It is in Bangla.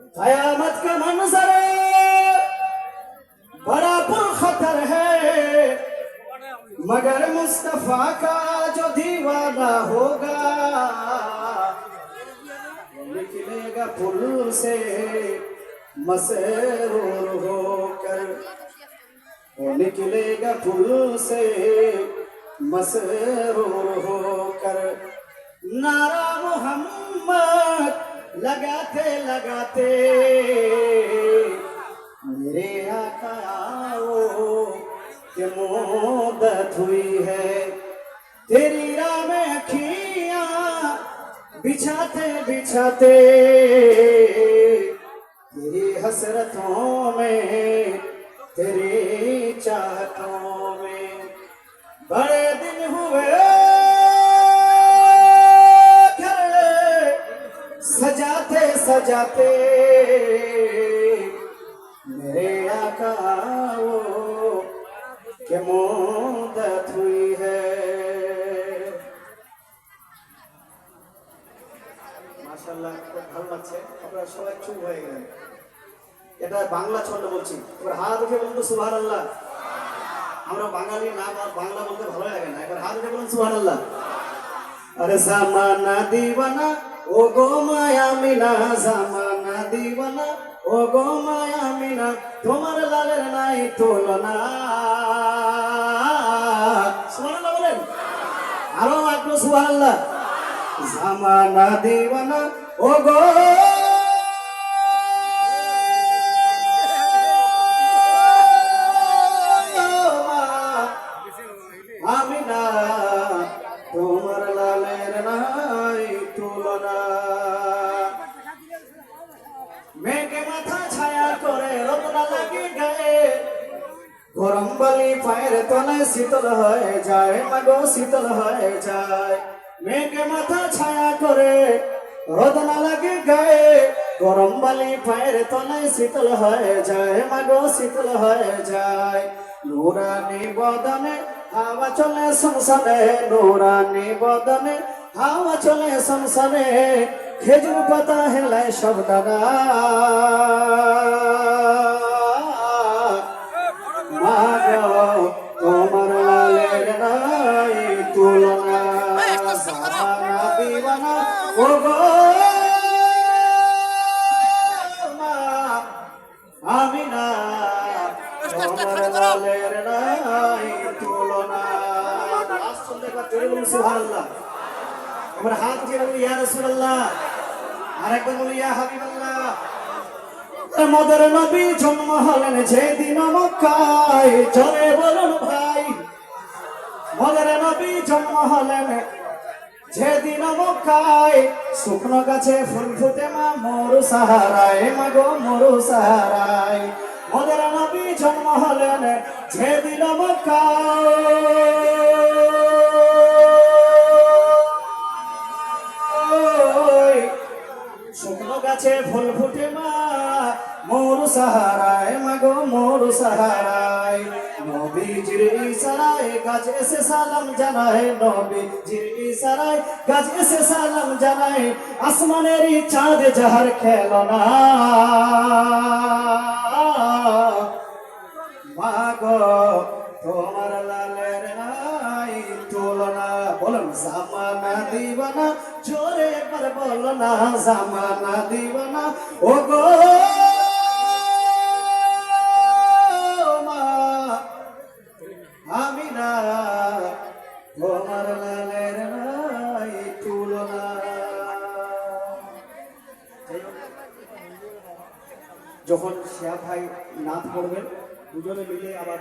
कयामत का मंजर बड़ा पुरखतर है। मगर मुस्तफ़ा का जो दीवाना होगा निकलेगा पुल से, मसरूर होकर। निकलेगा पुल से, मसरूर होकर। नारा मोहम्मद लगाते लगाते। मेरे आका आओ कि मोदत हुई है। तेरी राह में बिछाते बिछाते। तेरी हसरतों में, तेरी चाहतों में। बड़े सजाते सजाते मेरे आका आओ के मोदत हुई है মাশাআল্লাহ খুব ভালো লাগছে আপনারা সবাই চুপ হয়ে গেলেন এটা বাংলা ছন্দ বলছি এবার হাত উঠে বলুন তো সুবহান আল্লাহ আমরা বাঙালি না বা- বাংলা বলতে ভালো লাগে না এবার হাত উঠে বলুন সুবহান আল্লাহ আরে জামানা দিওয়ানা ও গো মায়া মিনা জামানা দিওয়ানা। ও গো মায়া তোমার লালের নাই তুলনা। সুবহানাল্লাহ বলেন। আরও একটু সুবহানাল্লাহ। জামানা ও গো না মাথা ছায়া করে রত্না লাগে গায়ে। গরম বালি পায়ের তলায় শীতল হয়ে যায়, মাগো শীতল হয়ে যায়। মেঘে মাথা ছায়া করে রদনা লাগে গায়ে। গরম বালি পায়ের তলায় শীতল হয়ে যায়, মাগো শীতল হয়ে যায়। নুরানি বদনে হাওয়া চলে সংসারে, নুরানি বদনে হাওয়া চলে সংসারে। খেজুর পাতা হেলায় সব দাদা। তোমার লালের নাই তুলনা। দিবানা ও আমি না তোমার লালের নাই তুলনা। আসলে একবার জোরে বলুন সুবহানাল্লাহ। এবার হাত উঠিয়ে বলুন ইয়া রাসূলুল্লাহ। আরেকবার বলুন ইয়া নবী জন্ম হলেন যেদিন মক্কায়। চলে বলুন ভাই, মদের নবী জন্ম হলেন যেদিন মক্কায়। শুকনো গাছে ফুল ফুটে মা, মরু সাহারায় মাগো মরু সাহারায়। মদের নবী জন্ম হলেন যেদিন মক্কায়। সাহারায়, মাগো মোর সাহারায়। নবীজির ইশারায় গাছ এসে সালাম জানায়, নবীজির ইশারায় গাছ এসে সালাম জানায়, আসমানের চাঁদ যাহার খেলনা। মাগো, তোমার লালের নাই তুলনা, বলুন, জামানা দিবানা, জোরে একবার বলো না, জামানা দিবানা ও গো যখন শেয়া ভাই নাচ করবেন দুজনে মিলে আবার